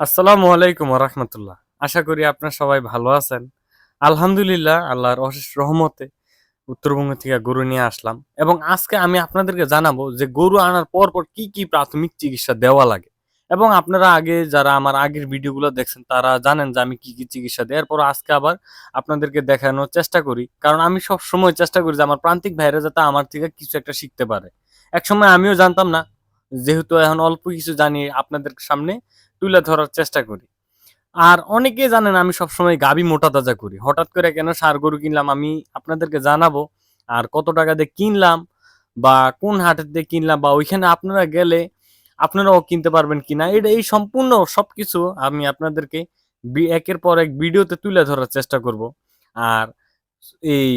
আসসালামু আলাইকুম রহমতুল্লাহ। আশা করি আপনার সবাই ভালো আছেন। আলহামদুলিল্লাহ, আল্লাহর অশেষ রহমতে উত্তরবঙ্গ থেকে গরু নিয়ে আসলাম এবং আজকে আমি আপনাদেরকে জানাব যে গরু আনার পর পর কি কি প্রাথমিক চিকিৎসা দেওয়া লাগে। এবং আপনারা আগে যারা আমার আগের ভিডিওগুলো দেখছেন, তারা জানেন যে আমি কি কি চিকিৎসা দেওয়ার পর আজকে আবার আপনাদেরকে দেখানোর চেষ্টা করি। কারণ আমি সব সময় চেষ্টা করি যে আমার প্রান্তিক ভাইরা যাতে আমার থেকে কিছু একটা শিখতে পারে। এক সময় আমিও জানতাম না যেহেতু এখন অল্প কিছু জানি আপনাদের সামনে তুলে ধরার চেষ্টা করি। আর অনেকে জানেন আমি সবসময় গাবি মোটা তাজা করি। হঠাৎ করে কেন সার গরু কিনলাম আমি আপনাদেরকে জানাব। আর কত টাকা দিয়ে কিনলাম বা কোন হাটের দিয়ে কিনলাম বা ওইখানে আপনারা গেলে আপনারাও কিনতে পারবেন কিনা, এটা এই সম্পূর্ণ সবকিছু আমি আপনাদেরকে একের পর এক ভিডিওতে তুলে ধরার চেষ্টা করব। আর এই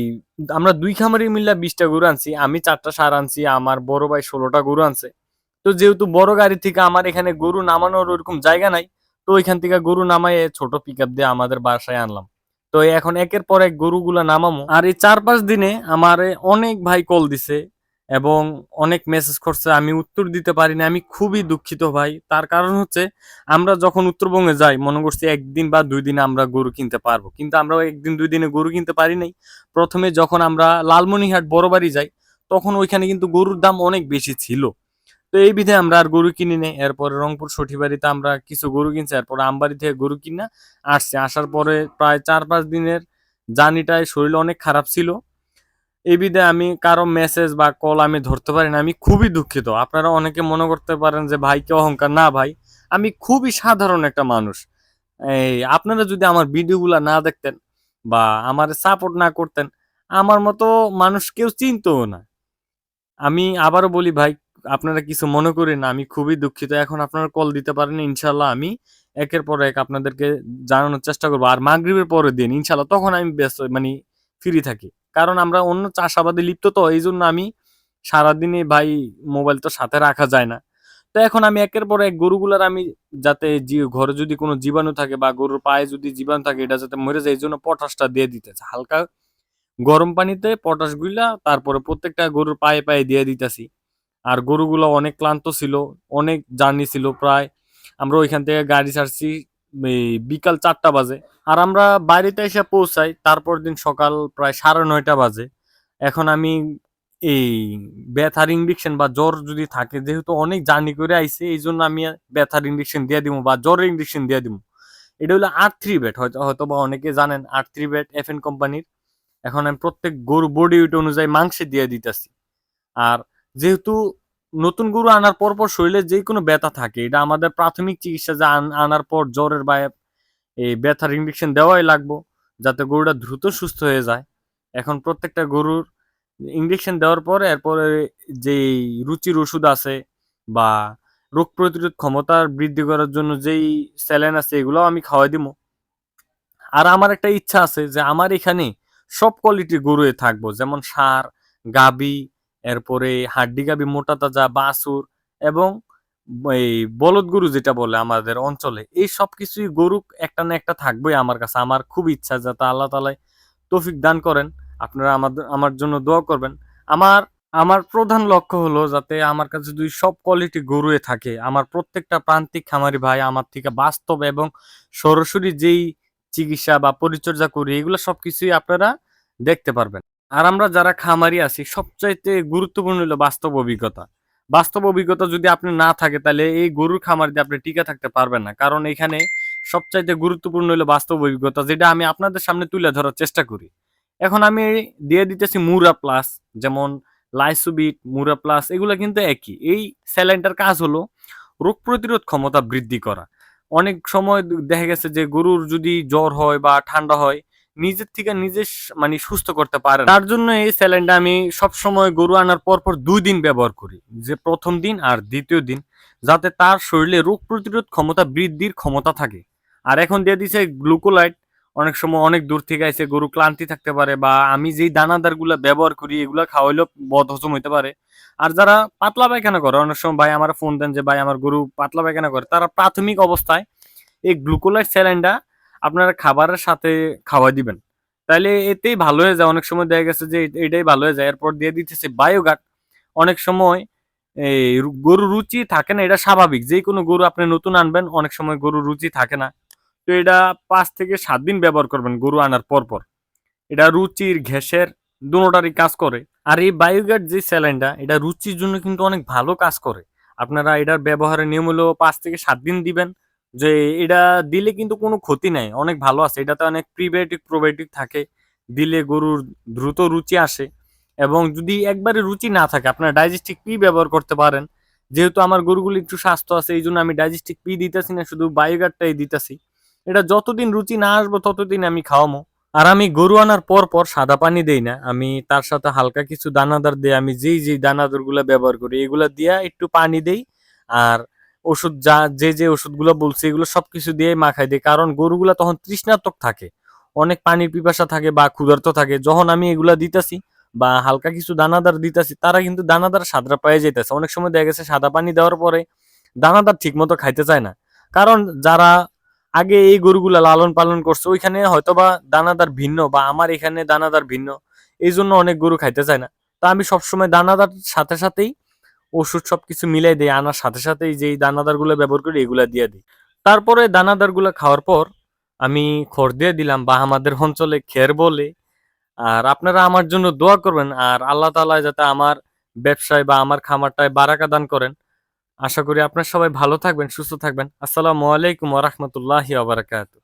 আমরা দুই খামারি মিল্লা বিশটা গরু আনছি, আমি চারটা সার আনছি, আমার বড় ভাই ষোলোটা গরু আনছে। তো যেহেতু বড় গাড়ি থেকে আমার এখানে গরু নামানোর ওরকম জায়গা নাই, তো ওইখান থেকে গরু নামাই ছোট পিক দিয়ে আমাদের বাসায় আনলাম। তো এখন একের পর এক গরুগুলা নামামো। আর এই চার পাঁচ দিনে আমার অনেক ভাই কল দিছে এবং অনেক মেসেজ করছে, আমি উত্তর দিতে পারি না আমি খুবই দুঃখিত ভাই। তার কারণ হচ্ছে, আমরা যখন উত্তরবঙ্গে যাই, মনে করছি একদিন বা দুই দিনে আমরা গরু কিনতে পারব। কিন্তু আমরা একদিন দুই দিনে গরু কিনতে পারি নাই। প্রথমে যখন আমরা লালমনিহাট বড় বাড়ি যাই, তখন ওইখানে কিন্তু গরুর দাম অনেক বেশি ছিল। তো এই বিধে আমরা আর গরু কিনি নেই। এরপরে রংপুর সঠিবাড়িতে আমরা কিছু গরু কিনছি, এরপরে আমবাড়ি থেকে গরু কিনা আসছে। আসার পরে প্রায় চার পাঁচ দিনের জার্নিটায় শরীর অনেক খারাপ ছিল। এই বিধে আমি কারও মেসেজ বা কল আমি ধরতে পারি না। আমি খুবই দুঃখিত। আপনারা অনেকে মনে করতে পারেন যে ভাইকে অহংকার? না, ভাই, আমি খুবই সাধারণ একটা মানুষ। এই, আপনারা যদি আমার ভিডিওগুলো না দেখতেন বা আমার সাপোর্ট না করতেন, আমার মতো মানুষ কেউ চিনতও না। আমি আবারও বলি, ভাই আপনারা কিছু মনে করেন আমি খুবই দুঃখিত। এখন আপনারা কল দিতে পারেন ইনশাল্লাহ আমি একের পর এক আপনাদেরকে জানানোর চেষ্টা করব। আর মাগরিবের পরে দিন ইনশাল্লাহ তখন আমি ব্যস্ত মানে ফ্রি থাকি। কারণ আমরা অন্য চাষাবাদে লিপ্ত তো এই জন্য আমি সারাদিনে ভাই মোবাইল তো সাথে রাখা যায় না। তো এখন আমি একের পর এক গরুগুলার আমি যাতে ঘরে যদি কোনো জীবাণু থাকে বা গরুর পায়ে যদি জীবাণু থাকে, এটা যাতে মরে যায় এই জন্য পটাশটা দিয়ে দিতেছে হালকা গরম পানিতে পটাশগুলা তারপরে প্রত্যেকটা গরুর পায়ে পায়ে দিয়ে দিতেছি। আর গরুগুলো অনেক ক্লান্ত ছিল, অনেক জার্নি ছিল প্রায়। আমরা ওইখান থেকে গাড়ি ছাড়ছি বিকাল চারটা বাজে। আর আমরা বাড়িতে এসে পৌঁছাই, তারপর দিন সকাল প্রায় সাড়ে নয়টা বাজে। এখন আমি এই ব্যথার ইঞ্জেকশন বা জ্বর যদি থাকে, যেহেতু অনেক জার্নি করে আইছে, এই জন্য আমি ব্যথার ইঞ্জেকশন দিয়ে দিব বা জ্বরের ইঞ্জেকশন দিয়ে দিব এটা হলো আর থ্রি বেড হয়তো হয়তো বা অনেকে জানেন আর থ্রি বেড এফ এন কোম্পানির এখন আমি প্রত্যেক গরু বডি ওয়েট অনুযায়ী মাংসে দিয়ে দিতেছি। আর যেহেতু নতুন গরু আনার পর পর শরীরে যে কোনো ব্যথা থাকে, এটা আমাদের প্রাথমিক চিকিৎসা যে আন- আনার পর জ্বরের বা এই ব্যথার ইঞ্জেকশন দেওয়াই লাগবো, যাতে গরুটা দ্রুত সুস্থ হয়ে যায়। এখন প্রত্যেকটা গরুর ইঞ্জেকশন দেওয়ার পরে এরপরে যে রুচির ওষুধ আছে বা রোগ প্রতিরোধ ক্ষমতার বৃদ্ধি করার জন্য যেই স্যালাইন আছে এগুলো আমি খাওয়াই দিব। আর আমার একটা ইচ্ছা আছে যে আমার এখানে সব কোয়ালিটির গরু থাকব, যেমন সার, গাবি এরপরে হাড্ডি গাবি মোটা তাজা বাছুর এবং এই বলদ গরু যেটা বলে আমাদের অঞ্চলে, এই সব কিছুই গরু একটা না একটা থাকবেই আমার কাছে। আমার খুব ইচ্ছা যাতে আল্লাহ তালাই তৌফিক দান করেন। আপনারা আমাদের, আমার জন্য দোয়া করবেন। আমার আমার প্রধান লক্ষ্য হলো যাতে আমার কাছে যদি সব কোয়ালিটি গরুয়ে থাকে, আমার প্রত্যেকটা প্রান্তিক খামারি ভাই আমার থেকে বাস্তব এবং সরাসরি যেই চিকিৎসা বা পরিচর্যা করি, এগুলো সব কিছুই আপনারা দেখতে পারবেন। আর আমরা যারা খামারি আছি, সবচাইতে গুরুত্বপূর্ণ হলো বাস্তব অভিজ্ঞতা। বাস্তব অভিজ্ঞতা যদি আপনি না থাকে, তাহলে এই গরুর খামার দিয়ে আপনি টিকে থাকতে পারবেন না। কারণ এখানে সবচাইতে গুরুত্বপূর্ণ হলো বাস্তব অভিজ্ঞতা, যেটা আমি আপনাদের সামনে তুলে ধরার চেষ্টা করি। এখন আমি দিয়ে দিতেছি মুরা প্লাস, যেমন লাইসোবিট, মুরা প্লাস, এগুলো কিন্তু একই। এই স্যালাইনটার কাজ হলো রোগ প্রতিরোধ ক্ষমতা বৃদ্ধি করা। অনেক সময় দেখা গেছে যে গরুর যদি জ্বর হয় বা ঠান্ডা হয় নিজের থেকে নিজে মানে সুস্থ করতে পারে তার জন্য এই স্যালাইনটা আমি সব সময় গরু আনার পর পর দুই দিন ব্যবহার করি, যে প্রথম দিন আর দ্বিতীয় দিন, যাতে তার শরীরে রোগ প্রতিরোধ ক্ষমতা বৃদ্ধির ক্ষমতা থাকে। আর এখন দিয়ে দিছে গ্লুকোলাইট, অনেক সময় অনেক দূর থেকে এসে গরু ক্লান্তি থাকতে পারে বা আমি যেই দানাদারগুলা ব্যবহার করি, এগুলা খাওয়াইলেও বদ হজম হইতে পারে। আর যারা পাতলা পায়খানা করে, অনেক সময় ভাই আমার ফোন দেন যে, ভাই, আমার গরু পাতলা পায়খানা করে। তারা প্রাথমিক অবস্থায় এই গ্লুকোলাইট স্যালাইনটা আপনারা খাবারের সাথে খাওয়াই দিবেন। তাহলে এতেই ভালো হয়ে যায়। অনেক সময় দেখা গেছে যে এটাই ভালো হয়ে যায়। এরপর দিয়ে দিতেছে বায়োগাট অনেক সময় এই গরু রুচি থাকে না, এটা স্বাভাবিক। যে কোনো গরু আপনি নতুন আনবেন, অনেক সময় গরু রুচি থাকে না। তো এটা পাঁচ থেকে সাত দিন ব্যবহার করবেন গরু আনার পর পর। এটা রুচির ঘ্যাসের দুটোটারই কাজ করে। আর এই বায়োগ্যাস যে স্যালাইনটা, এটা রুচির জন্য কিন্তু অনেক ভালো কাজ করে। আপনারা এটার ব্যবহারের নিয়ম হলো পাঁচ থেকে সাত দিন দিবেন। যে এটা দিলে কিন্তু কোনো ক্ষতি নাই, অনেক ভালো আছে। এটাতে অনেক প্রিবায়োটিক প্রোবায়োটিক থাকে, দিলে গরুর দ্রুত রুচি আসে এবং যদি একবারে রুচি না থাকে, আপনারা ডাইজেস্টিক পি ব্যবহার করতে পারেন। যেহেতু আমার গরুগুলি একটু স্বাস্থ্য আছে, এই জন্য আমি ডাইজেস্টিক পি দিতেছি না, শুধু বায়োগারটাই দিতেছি। এটা যতদিন রুচি না আসব, ততদিন আমি খাওয়ামো আর আমি গরু আনার পর পর সাদা পানি দেই না, আমি তার সাথে হালকা কিছু দানাদার দিয়ে আমি যেই যেই দানাদারগুলা ব্যবহার করি, এগুলা দিয়া একটু পানি দেই। আর ওষুধ যা, যে যে ওষুধগুলো বলছি এগুলো সবকিছু দিয়ে মাখাই দিই। কারণ গরুগুলা তখন তৃষ্ণাত্মক থাকে। অনেক পানির পিপাসা থাকে বা ক্ষুধার্ত থাকে। যখন আমি এগুলা দিতেছি বা হালকা কিছু দানাদার দিতেছি, তারা কিন্তু দানাদার স্বাদটা পেয়ে যেতেছে। অনেক সময় দেখা গেছে সাদা পানি দেওয়ার পরে দানাদার ঠিক মতো খাইতে চায় না। কারণ যারা আগে এই গরুগুলা লালন পালন করছে, ওইখানে হয়তোবা দানাদার ভিন্ন বা আমার এখানে দানাদার ভিন্ন। এই জন্য অনেক গরু খাইতে চায় না। তা আমি সবসময় দানাদার সাথে সাথেই ওষুধ সবকিছু মিলাই দিই, আনার সাথে সাথেই যেই দানাদারগুলো ব্যবহার করি, এগুলা দিয়ে দিই। তারপরে দানাদারগুলো খাওয়ার পর আমি খড় দিয়ে দিলাম, বা আমাদের অঞ্চলে খের বলে। আর আপনারা আমার জন্য দোয়া করবেন, আর আল্লাহ তাআলা যাতে আমার ব্যবসায় বা আমার খামারটায় বারাকা দান করেন। আশা করি আপনার সবাই ভালো থাকবেন, সুস্থ থাকবেন। আসসালামু আলাইকুম রাহমাতুল্লাহি ওয়া বারাকাতুহু।